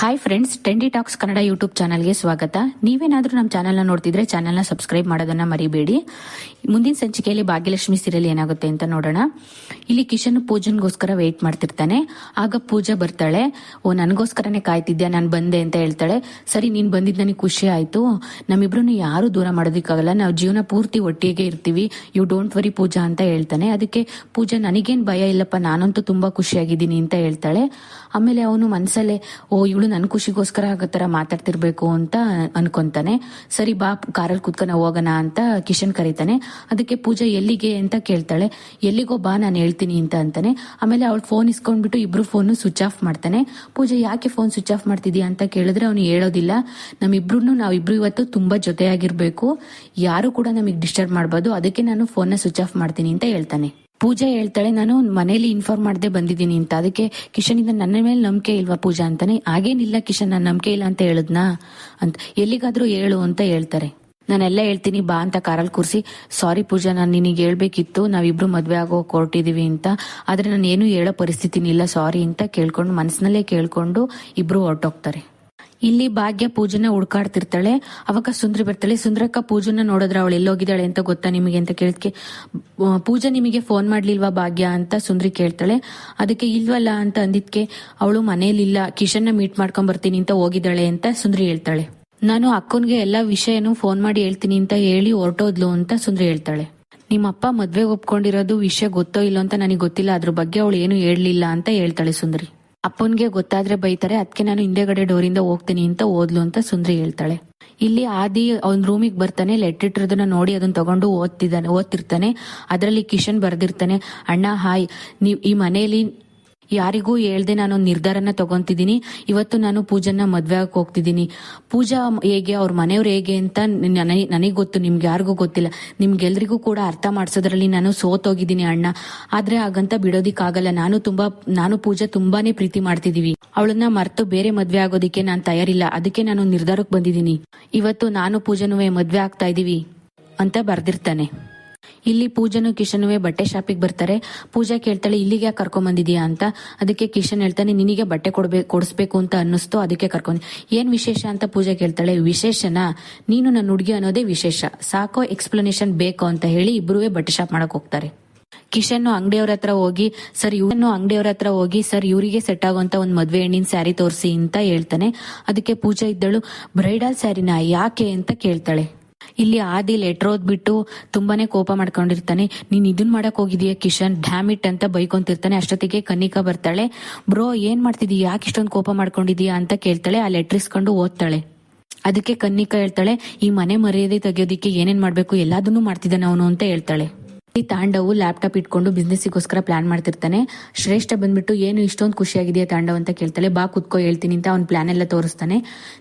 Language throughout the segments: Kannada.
Hi friends trendy talks Kannada YouTube ಚಾನಲ್ಗೆ ಸ್ವಾಗತ. ನೀವೇನಾದರೂ ನಮ್ಮ ಚಾನಲ್ನ ನೋಡ್ತಿದ್ರೆ ಚಾನಲ್ನ ಸಬ್ಸ್ಕ್ರೈಬ್ ಮಾಡೋದನ್ನ ಮರಿಬೇಡಿ. ಮುಂದಿನ ಸಂಚಿಕೆಯಲ್ಲಿ ಭಾಗ್ಯಲಕ್ಷ್ಮಿ ಸೀರಿಯಲ್ ಏನಾಗುತ್ತೆ ಅಂತ ನೋಡೋಣ. ಇಲ್ಲಿ ಕಿಶನ್ ಪೂಜನ್ಗೋಸ್ಕರ ವೆಯ್ಟ್ ಮಾಡ್ತಿರ್ತಾನೆ. ಆಗ ಪೂಜಾ ಬರ್ತಾಳೆ. ಓ, ನನಗೋಸ್ಕರನೇ ಕಾಯ್ತಿದ್ಯಾ? ನಾನು ಬಂದೆ ಅಂತ ಹೇಳ್ತಾಳೆ. ಸರಿ, ನೀನು ಬಂದಿದ್ದು ನನಗೆ ಖುಷಿ ಆಯಿತು. ನಮ್ಮಿಬ್ರನ್ನ ಯಾರೂ ದೂರ ಮಾಡೋದಕ್ಕಾಗಲ್ಲ. ನಾವು ಜೀವನ ಪೂರ್ತಿ ಒಟ್ಟಿಗೆ ಇರ್ತೀವಿ. ಯು ಡೋಂಟ್ ವರಿ ಪೂಜಾ ಅಂತ ಹೇಳ್ತಾನೆ. ಅದಕ್ಕೆ ಪೂಜಾ, ನನಗೇನು ಭಯ ಇಲ್ಲಪ್ಪ, ನಾನಂತೂ ತುಂಬ ಖುಷಿಯಾಗಿದ್ದೀನಿ ಅಂತ ಹೇಳ್ತಾಳೆ. ಆಮೇಲೆ ಅವನು ಮನಸ್ಸಲ್ಲೇ ಓ, ಇವಳು ನನ್ನ ಖುಷಿಗೋಸ್ಕರ ತರ ಮಾತಾಡ್ತಿರ್ಬೇಕು ಅಂತ ಅನ್ಕೊಂತಾನೆ. ಸರಿ ಬಾ ಕಾರಲ್ಲಿ ಕುತ್ಕೊಂಡು ಹೋಗೋಣ ಅಂತ ಕಿಶನ್ ಕರೀತಾನೆ. ಅದಕ್ಕೆ ಪೂಜಾ ಎಲ್ಲಿಗೆ ಅಂತ ಕೇಳ್ತಾಳೆ. ಎಲ್ಲಿಗೋ ಬಾ, ನಾನು ಹೇಳ್ತೀನಿ ಅಂತ ಅಂತಾನೆ. ಆಮೇಲೆ ಅವಳು ಫೋನ್ ಇಸ್ಕೊಂಡ್ಬಿಟ್ಟು ಇಬ್ರು ಫೋನ್ ಸ್ವಿಚ್ ಆಫ್ ಮಾಡ್ತಾನೆ. ಪೂಜಾ, ಯಾಕೆ ಫೋನ್ ಸ್ವಿಚ್ ಆಫ್ ಮಾಡ್ತಿದ್ಯಾ ಅಂತ ಕೇಳಿದ್ರೆ ಅವನು ಹೇಳೋದಿಲ್ಲ. ನಮ್ಮಿಬ್ರು ನಾವಿಬ್ರು ಇವತ್ತು ತುಂಬಾ ಜೊತೆಯಾಗಿರ್ಬೇಕು. ಯಾರು ಕೂಡ ನಮಗೆ ಡಿಸ್ಟರ್ಬ್ ಮಾಡಬಾರ್ದು. ಅದಕ್ಕೆ ನಾನು ಫೋನ್ನ ಸ್ವಿಚ್ ಆಫ್ ಮಾಡ್ತೀನಿ ಅಂತ ಹೇಳ್ತಾನೆ. ಪೂಜಾ ಹೇಳ್ತಾಳೆ, ನಾನು ಮನೇಲಿ ಇನ್ಫಾರ್ಮ್ ಮಾಡದೆ ಬಂದಿದ್ದೀನಿ ಅಂತ. ಅದಕ್ಕೆ ಕಿಶನ್ ಇಂದ ನನ್ನ ಮೇಲೆ ನಂಬಿಕೆ ಇಲ್ವಾ ಪೂಜಾ ಅಂತಾನೆ. ಹಾಗೇನಿಲ್ಲ ಕಿಶನ್ ನನ್ನ ನಂಬಿಕೆ ಇಲ್ಲ ಅಂತ ಹೇಳದ್ನಾ? ಅಂತ. ಎಲ್ಲಿಗಾದ್ರೂ ಹೇಳು ಅಂತ ಹೇಳ್ತಾರೆ. ನಾನೆಲ್ಲ ಹೇಳ್ತೀನಿ, ಬಾ ಅಂತ ಕಾರಲ್ಲಿ ಕೂರಿಸಿ. ಸಾರಿ ಪೂಜಾ, ನಾನು ನಿನಗೆ ಹೇಳ್ಬೇಕಿತ್ತು. ನಾವಿಬ್ರು ಮದುವೆ ಆಗೋ ಹೊರಟಿದೀವಿ ಅಂತ. ಆದ್ರೆ ನಾನು ಏನು ಹೇಳೋ ಪರಿಸ್ಥಿತಿನಿಲ್ಲ ಸಾರಿ ಅಂತ ಕೇಳ್ಕೊಂಡು ಮನಸ್ಸಿನಲ್ಲೇ ಕೇಳ್ಕೊಂಡು ಇಬ್ರು ಹೊರಟೋಗ್ತಾರೆ. ಇಲ್ಲಿ ಭಾಗ್ಯ ಪೂಜನ ಹುಡ್ಕಾಡ್ತಿರ್ತಾಳೆ. ಅವಾಗ ಸುಂದ್ರಿ ಬರ್ತಾಳೆ. ಸುಂದ್ರಕ್ಕ ಪೂಜನ ನೋಡಿದ್ರೆ ಅವಳು ಎಲ್ಲೋಗಿದ್ದಾಳೆ ಅಂತ ಗೊತ್ತಾ ನಿಮಗೆ ಅಂತ ಕೇಳಿದ್ಕೆ ಪೂಜಾ ನಿಮಗೆ ಫೋನ್ ಮಾಡ್ಲಿಲ್ವಾ ಭಾಗ್ಯ ಅಂತ ಸುಂದ್ರಿ ಕೇಳ್ತಾಳೆ. ಅದಕ್ಕೆ ಇಲ್ವಲ್ಲ ಅಂತ ಅಂದಿದ್ಕೆ, ಅವಳು ಮನೇಲಿಲ್ಲ, ಕಿಶನ್ನ ಮೀಟ್ ಮಾಡ್ಕೊಂಡ್ ಬರ್ತೀನಿ ಅಂತ ಹೋಗಿದ್ದಾಳೆ ಅಂತ ಸುಂದ್ರಿ ಹೇಳ್ತಾಳೆ. ನಾನು ಅಕ್ಕನ್ಗೆ ಎಲ್ಲಾ ವಿಷಯನೂ ಫೋನ್ ಮಾಡಿ ಹೇಳ್ತೀನಿ ಅಂತ ಹೇಳಿ ಹೊರಟೋದ್ಲು ಅಂತ ಸುಂದ್ರಿ ಹೇಳ್ತಾಳೆ. ನಿಮ್ಮಪ್ಪ ಮದ್ವೆ ಒಪ್ಕೊಂಡಿರೋದು ವಿಷಯ ಗೊತ್ತೋ ಇಲ್ಲೋ ಅಂತ ನನಗೆ ಗೊತ್ತಿಲ್ಲ. ಅದ್ರ ಬಗ್ಗೆ ಅವಳು ಏನು ಹೇಳಲಿಲ್ಲ ಅಂತ ಹೇಳ್ತಾಳೆ ಸುಂದ್ರಿ. ಅಪ್ಪನ್ಗೆ ಗೊತ್ತಾದ್ರೆ ಬೈತಾರೆ ಅದಕ್ಕೆ ನಾನು ಹಿಂದೆಗಡೆ ಡೋರಿಂದ ಹೋಗ್ತೀನಿ ಅಂತ ಓದ್ಲು ಅಂತ ಸುಂದ್ರಿ ಹೇಳ್ತಾಳೆ. ಇಲ್ಲಿ ಆದಿ ಅವ್ನ ರೂಮಿಗೆ ಬರ್ತಾನೆ ಲೆಟರ್ ಇಟ್ಟಿರೋದನ್ನ ನೋಡಿ ಅದನ್ನ ತಗೊಂಡು ಓದ್ತಿದ್ದಾನೆ, ಓದ್ತಿರ್ತಾನೆ. ಅದರಲ್ಲಿ ಕಿಶನ್ ಬರ್ದಿರ್ತಾನೆ, ಅಣ್ಣ, ಹಾಯ್, ನೀವ್ ಈ ಮನೆಯಲ್ಲಿ ಯಾರಿಗೂ ಹೇಳ್ದೆ ನಾನು ನಿರ್ಧಾರನ ತಗೊಂತಿದ್ದೀನಿ. ಇವತ್ತು ನಾನು ಪೂಜನ್ನ ಮದ್ವೆ ಆಗಕ್ ಹೋಗ್ತಿದ್ದೀನಿ. ಪೂಜಾ ಹೇಗೆ, ಅವ್ರ ಮನೆಯವ್ರು ಹೇಗೆ ಅಂತ ನನಗೆ ಗೊತ್ತು, ನಿಮ್ಗೆ ಯಾರಿಗೂ ಗೊತ್ತಿಲ್ಲ. ನಿಮ್ಗೆಲ್ರಿಗೂ ಕೂಡ ಅರ್ಥ ಮಾಡ್ಸೋದ್ರಲ್ಲಿ ನಾನು ಸೋತೋಗಿದ್ದೀನಿ ಅಣ್ಣ. ಆದ್ರೆ ಹಾಗಂತ ಬಿಡೋದಿಕ್ಕಾಗಲ್ಲ. ನಾನು ತುಂಬಾ, ನಾನು ಪೂಜಾ ತುಂಬಾನೇ ಪ್ರೀತಿ ಮಾಡ್ತಿದೀವಿ. ಅವಳನ್ನ ಮರ್ತು ಬೇರೆ ಮದ್ವೆ ಆಗೋದಿಕ್ಕೆ ನಾನು ತಯಾರಿಲ್ಲ. ಅದಕ್ಕೆ ನಾನು ನಿರ್ಧಾರಕ್ಕೆ ಬಂದಿದ್ದೀನಿ. ಇವತ್ತು ನಾನು ಪೂಜನುವೆ ಮದ್ವೆ ಆಗ್ತಾ ಇದ್ದೀವಿ ಅಂತ ಬರ್ದಿರ್ತಾನೆ. ಇಲ್ಲಿ ಪೂಜನು ಕಿಶನುವೆ ಬಟ್ಟೆ ಶಾಪಿಗೆ ಬರ್ತಾರೆ. ಪೂಜಾ ಕೇಳ್ತಾಳೆ, ಇಲ್ಲಿಗೆ ಯಾಕೆ ಕರ್ಕೊಂಬಂದಿದ್ಯಾ ಅಂತ. ಅದಕ್ಕೆ ಕಿಶನ್ ಹೇಳ್ತಾನೆ, ನಿನಗೆ ಬಟ್ಟೆ ಕೊಡ್ಬೇಕು ಕೊಡಿಸ್ಬೇಕು ಅಂತ ಅನ್ನಿಸ್ತು, ಅದಕ್ಕೆ ಕರ್ಕೊಂಡು ಏನ್ ವಿಶೇಷ ಅಂತ ಪೂಜಾ ಕೇಳ್ತಾಳೆ, ವಿಶೇಷನಾ? ನೀನು ನನ್ನ ಹುಡುಗಿ ಅನ್ನೋದೇ ವಿಶೇಷ. ಸಾಕೋ ಎಕ್ಸ್ಪ್ಲನೇಷನ್ ಬೇಕು ಅಂತ ಹೇಳಿ ಇಬ್ಬರೂ ಬಟ್ಟೆ ಶಾಪ್ ಮಾಡಕ್ ಹೋಗ್ತಾರೆ. ಕಿಶನ್ ಅಂಗಡಿಯವ್ರ ಹತ್ರ ಹೋಗಿ, ಸರ್ ಇವನು ಅಂಗಡಿಯವ್ರ ಹತ್ರ ಹೋಗಿ, ಸರ್, ಇವರಿಗೆ ಸೆಟ್ ಆಗುವಂತ ಒಂದು ಮದುವೆ ಹೆಣ್ಣಿನ ಸ್ಯಾರಿ ತೋರಿಸಿ ಅಂತ ಹೇಳ್ತಾನೆ. ಅದಕ್ಕೆ ಪೂಜಾ ಇದ್ದಳು, ಬ್ರೈಡಲ್ ಸ್ಯಾರಿನ? ಯಾಕೆ? ಅಂತ ಕೇಳ್ತಾಳೆ. ಇಲ್ಲಿ ಆದಿ ಲೆಟರ್ ಓದ್ಬಿಟ್ಟು ತುಂಬಾನೇ ಕೋಪ ಮಾಡ್ಕೊಂಡಿರ್ತಾನೆ. ನೀನ್ ಇದನ್ ಮಾಡಕ್ ಹೋಗಿದೀಯ ಕಿಶನ್? ಡ್ಯಾಮಿಟ್ ಅಂತ ಬೈಕೊಂತಿರ್ತಾನೆ. ಅಷ್ಟೊತ್ತಿಗೆ ಕನ್ನಿಕಾ ಬರ್ತಾಳೆ. ಬ್ರೋ, ಏನ್ ಮಾಡ್ತಿದೀಯ? ಯಾಕೆ ಇಷ್ಟೊಂದು ಕೋಪ ಮಾಡ್ಕೊಂಡಿದೀಯಾ ಅಂತ ಕೇಳ್ತಾಳೆ. ಆ ಲೆಟರ್ ಇಸ್ಕೊಂಡು ಓದ್ತಾಳೆ. ಅದಕ್ಕೆ ಕನ್ನಿಕಾ ಹೇಳ್ತಾಳೆ, ಈ ಮನೆ ಮರ್ಯಾದೆ ತೆಗೆಯೋದಿಕ್ಕೆ ಏನೇನ್ ಮಾಡ್ಬೇಕು? ಎಲ್ಲದನ್ನೂ ಮಾಡ್ತಿದ್ದಾನೆ ಅವನು ಅಂತ ಹೇಳ್ತಾಳೆ. ಈ ತಾಂಡವು ಲ್ಯಾಪ್ಟಾಪ್ ಇಟ್ಕೊಂಡು ಬಿಸ್ನೆಸ್ಗೋಸ್ಕರ ಪ್ಲಾನ್ ಮಾಡ್ತಿರ್ತಾನೆ. ಶ್ರೇಷ್ಠ ಬಂದ್ಬಿಟ್ಟು, ಏನು ಇಷ್ಟೊಂದು ಖುಷಿಯಾಗಿದೆಯಾ ತಾಂಡವ್? ಅಂತ ಕೇಳ್ತಾಳೆ. ಬಾ ಕುತ್ಕೋ, ಹೇಳ್ತೀನಿ ಅಂತ ಅವ್ನ ಪ್ಲಾನ್ ಎಲ್ಲ ತೋರಿಸ್ತಾನೆ.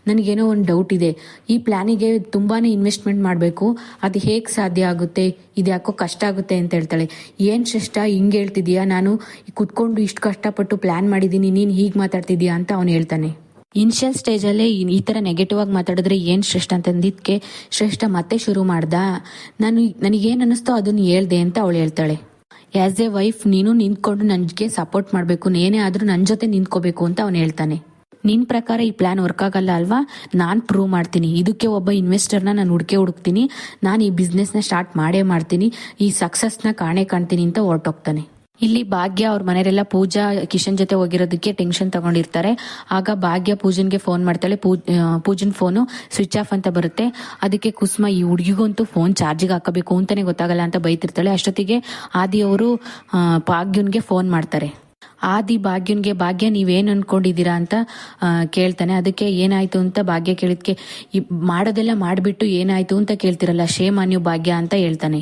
ನನಗೇನೋ ಒಂದು ಡೌಟ್ ಇದೆ. ಈ ಪ್ಲಾನಿಗೆ ತುಂಬಾನೇ ಇನ್ವೆಸ್ಟ್ಮೆಂಟ್ ಮಾಡಬೇಕು. ಅದು ಹೇಗೆ ಸಾಧ್ಯ ಆಗುತ್ತೆ? ಇದು ಯಾಕೋ ಕಷ್ಟ ಆಗುತ್ತೆ ಅಂತ ಹೇಳ್ತಾಳೆ. ಏನ್ ಶ್ರೇಷ್ಠ, ಹಿಂಗೆ ಹೇಳ್ತಿದ್ಯಾ? ನಾನು ಕುತ್ಕೊಂಡು ಇಷ್ಟು ಕಷ್ಟಪಟ್ಟು ಪ್ಲಾನ್ ಮಾಡಿದೀನಿ, ನೀನು ಹೀಗೆ ಮಾತಾಡ್ತಿದ್ಯಾ? ಅಂತ ಅವ್ನು ಹೇಳ್ತಾನೆ. ಇನಿಷಿಯಲ್ ಸ್ಟೇಜ್ ಅಲ್ಲೇ ಈ ತರ ನೆಗೆಟಿವ್ ಆಗಿ ಮಾತಾಡಿದ್ರೆ ಏನು ಶ್ರೇಷ್ಠ ಅಂತಂದಿದ್ಕೆ ಶ್ರೇಷ್ಠ ಮತ್ತೆ ಶುರು ಮಾಡ್ದ. ನಾನು ನನಗೇನು ಅನ್ನಿಸ್ತೋ ಅದನ್ನ ಹೇಳ್ದೆ ಅಂತ ಅವಳು ಹೇಳ್ತಾಳೆ. ಆಸ್ ಎ ವೈಫ್ ನೀನು ನಿಂತ್ಕೊಂಡು ನನಗೆ ಸಪೋರ್ಟ್ ಮಾಡಬೇಕು. ಏನೇ ಆದ್ರೂ ನನ್ನ ಜೊತೆ ನಿಂತ್ಕೋಬೇಕು ಅಂತ ಅವನು ಹೇಳ್ತಾನೆ. ನಿನ್ ಪ್ರಕಾರ ಈ ಪ್ಲಾನ್ ವರ್ಕ್ ಆಗಲ್ಲ ಅಲ್ವಾ? ನಾನು ಪ್ರೂವ್ ಮಾಡ್ತೀನಿ. ಇದಕ್ಕೆ ಒಬ್ಬ ಇನ್ವೆಸ್ಟರ್ನ ನಾನು ಹುಡುಕೆ ಹುಡುಕ್ತೀನಿ. ನಾನು ಈ ಬಿಸ್ನೆಸ್ನ ಸ್ಟಾರ್ಟ್ ಮಾಡೇ ಮಾಡ್ತೀನಿ. ಈ ಸಕ್ಸಸ್ನ ಕಾಣೆ ಕಾಣ್ತೀನಿ ಅಂತ ಹೊರಟೋಗ್ತಾನೆ. ಇಲ್ಲಿ ಭಾಗ್ಯ ಅವ್ರ ಮನೆಯವರೆಲ್ಲ ಪೂಜಾ, ಕಿಶನ್ ಜೊತೆ ಹೋಗಿರೋದಕ್ಕೆ ಟೆನ್ಷನ್ ತಗೊಂಡಿರ್ತಾರೆ. ಆಗ ಭಾಗ್ಯ ಪೂಜನ್ಗೆ ಫೋನ್ ಮಾಡ್ತಾಳೆ. ಪೂಜನ್ ಫೋನು ಸ್ವಿಚ್ ಆಫ್ ಅಂತ ಬರುತ್ತೆ. ಅದಕ್ಕೆ ಕುಸುಮ, ಈ ಹುಡುಗಿಗಂತೂ ಫೋನ್ ಚಾರ್ಜಿಗೆ ಹಾಕಬೇಕು ಅಂತಾನೆ ಗೊತ್ತಾಗಲ್ಲ ಅಂತ ಬೈತಿರ್ತಾಳೆ. ಅಷ್ಟೊತ್ತಿಗೆ ಆದಿ ಅವರು ಭಾಗ್ಯನ್ಗೆ ಫೋನ್ ಮಾಡ್ತಾರೆ. ಆದಿ ಭಾಗ್ಯನ್ಗೆ, ಭಾಗ್ಯ ನೀವೇನು ಅನ್ಕೊಂಡಿದ್ದೀರಾ ಅಂತ ಕೇಳ್ತಾನೆ. ಅದಕ್ಕೆ ಏನಾಯ್ತು ಅಂತ ಭಾಗ್ಯ ಕೇಳಿದ್ಕೆ ಮಾಡೋದೆಲ್ಲ ಮಾಡಿಬಿಟ್ಟು ಏನಾಯ್ತು ಅಂತ ಕೇಳ್ತಿರಲ್ಲ. ಶೇಮಾನ್ಯು ನೀವು ಭಾಗ್ಯ ಅಂತ ಹೇಳ್ತಾನೆ.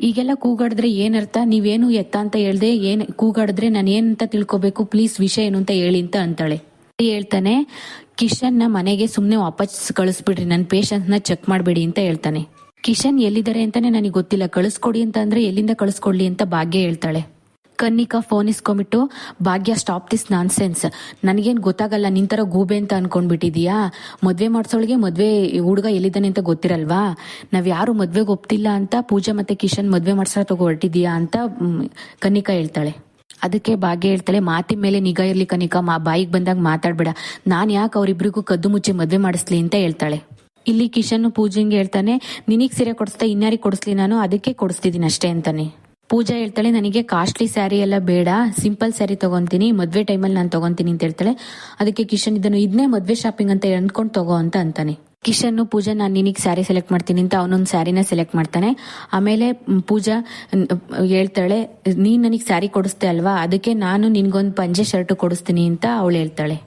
ಈಗೆಲ್ಲ ಕೂಗಾಡಿದ್ರೆ ಏನರ್ಥ? ನೀವೇನು ಎತ್ತ ಅಂತ ಹೇಳ್ದೆ, ಏನ್ ಕೂಗಾಡಿದ್ರೆ ನಾನು ಏನಂತ ತಿಳ್ಕೊಬೇಕು? ಪ್ಲೀಸ್ ವಿಷಯ ಏನು ಅಂತ ಹೇಳಿ ಅಂತ ಅಂತಾಳೆ. ಹೇಳ್ತಾನೆ ಕಿಶನ್ನ ಮನೆಗೆ ಸುಮ್ಮನೆ ವಾಪಸ್ ಕಳಿಸ್ಬಿಡ್ರಿ ನನ್ನ ಪೇಷಂಟ್ನ ಚೆಕ್ ಮಾಡಬೇಡಿ ಅಂತ ಹೇಳ್ತಾನೆ. ಕಿಶನ್ ಎಲ್ಲಿದ್ದಾರೆ ಅಂತಾನೆ ನನಗೆ ಗೊತ್ತಿಲ್ಲ. ಕಳಿಸ್ಕೊಡಿ ಅಂತ ಅಂದ್ರೆ ಎಲ್ಲಿಂದ ಕಳಿಸ್ಕೊಡ್ಲಿ ಅಂತ ಭಾಗ್ಯ ಹೇಳ್ತಾಳೆ. Kannika phone ಇಸ್ಕೊಂಬಿಟ್ಟು Bhagya stop this non sense ನನಗೇನು ಗೊತ್ತಾಗಲ್ಲ, ನಿಂತರ ಗೂಬೆ ಅಂತ ಅನ್ಕೊಂಡ್ಬಿಟ್ಟಿದ್ಯಾ? ಮದುವೆ ಮಾಡ್ಸೋಳಿಗೆ ಮದುವೆ ಹುಡುಗ ಎಲ್ಲಿದ್ದಾನೆ ಅಂತ ಗೊತ್ತಿರಲ್ವಾ? ನಾವು ಯಾರು ಮದುವೆಗೆ ಒಪ್ತಿಲ್ಲ ಅಂತ ಪೂಜಾ ಮತ್ತೆ ಕಿಶನ್ ಮದುವೆ ಮಾಡ್ಸೋ ತಗೋ ಅಂತ ಕನ್ನಿಕಾ ಹೇಳ್ತಾಳೆ. ಅದಕ್ಕೆ ಭಾಗ್ಯ ಹೇಳ್ತಾಳೆ, ಮಾತಿನ ಮೇಲೆ ನಿಗಾ ಇರ್ಲಿ ಕನಿಕ ಮಾ ಬಾಯಿಗೆ ಬಂದಾಗ ಮಾತಾಡ್ಬೇಡ. ನಾನು ಯಾಕೆ ಅವರಿಬ್ರಿಗೂ ಕದ್ದು ಮುಚ್ಚಿ ಮದುವೆ ಮಾಡಿಸ್ಲಿ ಅಂತ ಹೇಳ್ತಾಳೆ. ಇಲ್ಲಿ ಕಿಶನ್ ಪೂಜೆಂಗೆ ಹೇಳ್ತಾನೆ, ನಿನಗ್ ಸೀರೆ ಕೊಡಿಸ್ತಾ ಇನ್ಯಾರಿಗೆ ಕೊಡಿಸ್ಲಿ ನಾನು? ಅದಕ್ಕೆ ಕೊಡಿಸ್ತಿದ್ದೀನಿ ಅಷ್ಟೇ ಅಂತಾನೆ. ಪೂಜಾ ಹೇಳ್ತಾಳೆ, ನನಗೆ ಕಾಸ್ಟ್ಲಿ ಸ್ಯಾರಿ ಎಲ್ಲ ಬೇಡ ಸಿಂಪಲ್ ಸ್ಯಾರಿ ತಗೊಂತೀನಿ, ಮದ್ವೆ ಟೈಮಲ್ಲಿ ನಾನು ತಗೊಂತೀನಿ ಅಂತ ಹೇಳ್ತಾಳೆ. ಅದಕ್ಕೆ ಕಿಶನ್ ಇದನ್ನು ಇದನ್ನೇ ಮದ್ವೆ ಶಾಪಿಂಗ್ ಅಂತ ಅಂದ್ಕೊಂಡು ತಗೋ ಅಂತ ಅಂತಾನೆ. ಕಿಶನ್ ಪೂಜಾ, ನಾನು ನಿನಗೆ ಸ್ಯಾರಿ ಸೆಲೆಕ್ಟ್ ಮಾಡ್ತೀನಿ ಅಂತ ಅವನೊಂದು ಸ್ಯಾರಿನ ಸೆಲೆಕ್ಟ್ ಮಾಡ್ತಾನೆ. ಆಮೇಲೆ ಪೂಜಾ ಹೇಳ್ತಾಳೆ, ನೀನ್ ನನಗೆ ಸ್ಯಾರಿ ಕೊಡಿಸ್ತೆ ಅಲ್ವಾ? ಅದಕ್ಕೆ ನಾನು ನಿನ್ಗೊಂದು ಪಂಜೆ ಶರ್ಟ್ ಕೊಡಿಸ್ತೀನಿ ಅಂತ ಅವಳು ಹೇಳ್ತಾಳೆ.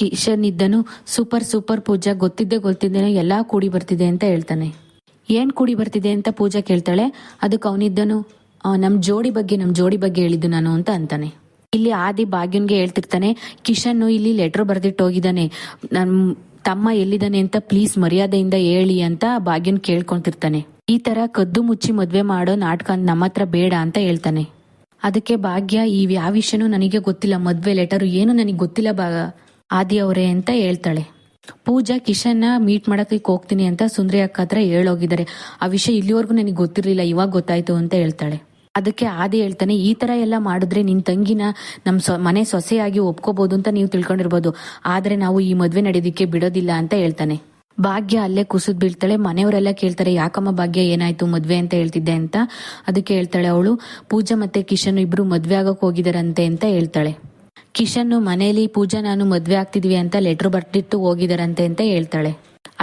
ಕಿಶನ್ ಇದ್ದನು ಸೂಪರ್ ಸೂಪರ್ ಪೂಜಾ, ಗೊತ್ತಿದ್ದೆ ಗೊತ್ತಿದ್ದೇನೆ ಎಲ್ಲ ಕೂಡಿ ಬರ್ತಿದೆ ಅಂತ ಹೇಳ್ತಾನೆ. ಏನ್ ಕೂಡಿ ಬರ್ತಿದೆ ಅಂತ ಪೂಜಾ ಕೇಳ್ತಾಳೆ. ಅದಕ್ಕೆ ಅವನಿದ್ದನು ನಮ್ ಜೋಡಿ ಬಗ್ಗೆ, ನಮ್ ಜೋಡಿ ಬಗ್ಗೆ ಹೇಳಿದ್ದು ನಾನು ಅಂತ ಅಂತಾನೆ. ಇಲ್ಲಿ ಆದಿ ಭಾಗ್ಯನ್ಗೆ ಹೇಳ್ತಿರ್ತಾನೆ ಕಿಶನ್ ಇಲ್ಲಿ ಲೆಟರ್ ಬರ್ದಿಟ್ಟು ಹೋಗಿದ್ದಾನೆ. ನಮ್ ತಮ್ಮ ಎಲ್ಲಿದ್ದಾನೆ ಅಂತ ಪ್ಲೀಸ್ ಮರ್ಯಾದೆಯಿಂದ ಹೇಳಿ ಅಂತ ಭಾಗ್ಯನ್ ಕೇಳ್ಕೊಂತಿರ್ತಾನೆ. ಈ ತರ ಕದ್ದು ಮುಚ್ಚಿ ಮದ್ವೆ ಮಾಡೋ ನಾಟಕ ನಮ್ಮ ಹತ್ರ ಬೇಡ ಅಂತ ಹೇಳ್ತಾನೆ. ಅದಕ್ಕೆ ಭಾಗ್ಯ, ಈ ಯಾವ ವಿಷಯನೂ ನನಗೆ ಗೊತ್ತಿಲ್ಲ. ಮದ್ವೆ ಲೆಟರ್ ಏನು ನನಗೆ ಗೊತ್ತಿಲ್ಲ ಬಾ, ಆದಿ ಅವರೇ ಅಂತ ಹೇಳ್ತಾಳೆ. ಪೂಜಾ, ಕಿಶನ್ನ ಮೀಟ್ ಮಾಡಕ್ಕೆ ಹೋಗ್ತೀನಿ ಅಂತ ಸುಂದ್ರಿ ಅಕ್ಕ ಹತ್ರ ಹೇಳೋಗಿದ್ದಾರೆ. ಆ ವಿಷಯ ಇಲ್ಲಿವರೆಗೂ ನನಗೆ ಗೊತ್ತಿರಲಿಲ್ಲ, ಇವಾಗ ಗೊತ್ತಾಯ್ತು ಅಂತ ಹೇಳ್ತಾಳೆ. ಅದಕ್ಕೆ ಆದಿ ಹೇಳ್ತಾನೆ, ಈ ತರ ಎಲ್ಲ ಮಾಡಿದ್ರೆ ನಿನ್ ತಂಗಿನ ನಮ್ಮ ಮನೆ ಸೊಸೆಯಾಗಿ ಒಪ್ಕೋಬಹುದು ಅಂತ ನೀವು ತಿಳ್ಕೊಂಡಿರ್ಬೋದು. ಆದ್ರೆ ನಾವು ಈ ಮದ್ವೆ ನಡೆಯೋದಿಕ್ಕೆ ಬಿಡೋದಿಲ್ಲ ಅಂತ ಹೇಳ್ತಾನೆ. ಭಾಗ್ಯ ಅಲ್ಲೇ ಕುಸಿದ್ ಬೀಳ್ತಾಳೆ. ಮನೆಯವರೆಲ್ಲ ಕೇಳ್ತಾರೆ, ಯಾಕಮ್ಮ ಭಾಗ್ಯ, ಏನಾಯ್ತು ಮದ್ವೆ ಅಂತ ಹೇಳ್ತಿದ್ದೆ ಅಂತ? ಅದಕ್ಕೆ ಹೇಳ್ತಾಳೆ ಅವಳು, ಪೂಜಾ ಮತ್ತೆ ಕಿಶನ್ ಇಬ್ರು ಮದ್ವೆ ಆಗಕ್ ಹೋಗಿದಾರಂತೆ ಅಂತ ಹೇಳ್ತಾಳೆ. ಕಿಶನ್ ಮನೇಲಿ ಪೂಜಾ ನಾನು ಮದ್ವೆ ಆಗ್ತಿದ್ವಿ ಅಂತ ಲೆಟರ್ ಬರ್ತಿಟ್ಟು ಹೋಗಿದಾರಂತೆ ಅಂತ ಹೇಳ್ತಾಳೆ.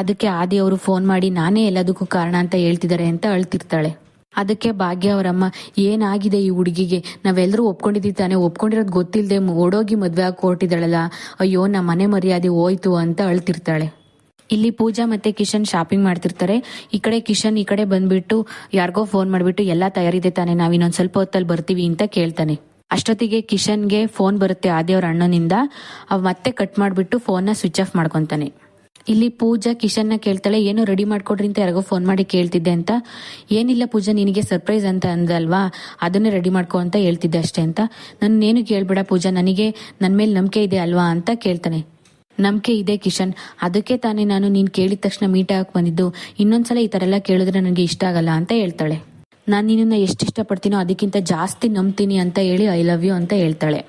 ಅದಕ್ಕೆ ಆದಿ ಅವರು ಫೋನ್ ಮಾಡಿ, ನಾನೇ ಎಲ್ಲದಕ್ಕೂ ಕಾರಣ ಅಂತ ಹೇಳ್ತಿದ್ದಾರೆ ಅಂತ ಅಳ್ತಿರ್ತಾಳೆ. ಅದಕ್ಕೆ ಭಾಗ್ಯ ಅವರಮ್ಮ, ಏನಾಗಿದೆ ಈ ಹುಡುಗಿಗೆ? ನಾವೆಲ್ಲರೂ ಒಪ್ಕೊಂಡಿದ್ದೀವಿ ತಾನೆ ಒಪ್ಕೊಂಡಿರೋದು ಗೊತ್ತಿಲ್ಲದೆ ಓಡೋಗಿ ಮದುವೆ ಆಗಿ ಹೊರಟಿದ್ದಾಳಲ್ಲ. ಅಯ್ಯೋ ನಮ್ಮ ಮನೆ ಮರ್ಯಾದೆ ಹೋಯ್ತು ಅಂತ ಅಳ್ತಿರ್ತಾಳೆ. ಇಲ್ಲಿ ಪೂಜಾ ಮತ್ತೆ ಕಿಶನ್ ಶಾಪಿಂಗ್ ಮಾಡ್ತಿರ್ತಾರೆ. ಈ ಕಡೆ ಕಿಶನ್ ಈ ಕಡೆ ಬಂದ್ಬಿಟ್ಟು ಯಾರಿಗೋ ಫೋನ್ ಮಾಡ್ಬಿಟ್ಟು ಎಲ್ಲ ತಯಾರಿದೆ ತಾನೆ, ನಾವು ಇನ್ನೊಂದು ಸ್ವಲ್ಪ ಹೊತ್ತಲ್ಲಿ ಬರ್ತೀವಿ ಅಂತ ಕೇಳ್ತಾನೆ. ಅಷ್ಟೊತ್ತಿಗೆ ಕಿಶನ್ಗೆ ಫೋನ್ ಬರುತ್ತೆ ಆದಿಯವ್ರ ಅಣ್ಣನಿಂದ. ಅವ್ ಮತ್ತೆ ಕಟ್ ಮಾಡ್ಬಿಟ್ಟು ಫೋನ್ನ ಸ್ವಿಚ್ ಆಫ್ ಮಾಡ್ಕೊಂತಾನೆ. ಇಲ್ಲಿ ಪೂಜಾ ಕಿಶನ್ನ ಕೇಳ್ತಾಳೆ, ಏನೋ ರೆಡಿ ಮಾಡ್ಕೊಡ್ರಿ ಅಂತ ಯಾರಿಗೋ ಫೋನ್ ಮಾಡಿ ಕೇಳ್ತಿದ್ದೆ ಅಂತ. ಏನಿಲ್ಲ ಪೂಜಾ, ನಿನಗೆ ಸರ್ಪ್ರೈಸ್ ಅಂತ ಅಂದಲ್ವಾ? ಅದನ್ನೇ ರೆಡಿ ಮಾಡ್ಕೊ ಅಂತ ಹೇಳ್ತಿದ್ದೆ ಅಷ್ಟೇ ಅಂತ. ನನ್ನೇನು ಕೇಳ್ಬೇಡ ಪೂಜಾ, ನನಗೆ ನನ್ನ ಮೇಲೆ ನಂಬಿಕೆ ಇದೆ ಅಲ್ವಾ ಅಂತ ಕೇಳ್ತಾನೆ. ನಂಬಿಕೆ ಇದೆ ಕಿಶನ್, ಅದಕ್ಕೆ ತಾನೇ ನಾನು ನೀನು ಕೇಳಿದ ತಕ್ಷಣ ಮೀಟ್ ಆಗಕ್ಕೆ ಬಂದಿದ್ದು. ಇನ್ನೊಂದ್ಸಲ ಈ ತರ ಎಲ್ಲ ಕೇಳಿದ್ರೆ ನನಗೆ ಇಷ್ಟ ಆಗಲ್ಲ ಅಂತ ಹೇಳ್ತಾಳೆ. ನಾನು ನಿನ್ನನ್ನು ಎಷ್ಟು ಇಷ್ಟಪಡ್ತೀನೋ ಅದಕ್ಕಿಂತ ಜಾಸ್ತಿ ನಂಬ್ತೀನಿ ಅಂತ ಹೇಳಿ ಐ ಲವ್ ಯು ಅಂತ ಹೇಳ್ತಾಳೆ.